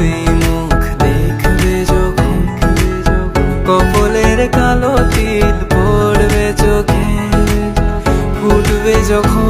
ওই দেখবে যখন কপলের কালো তিল পড়বে চোখে ফুটবে যখন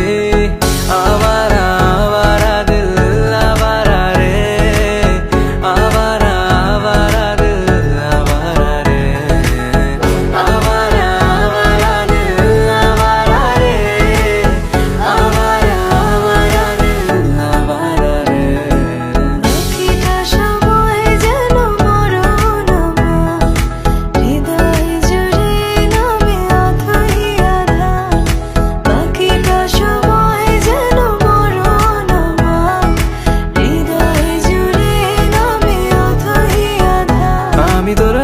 আমি তোর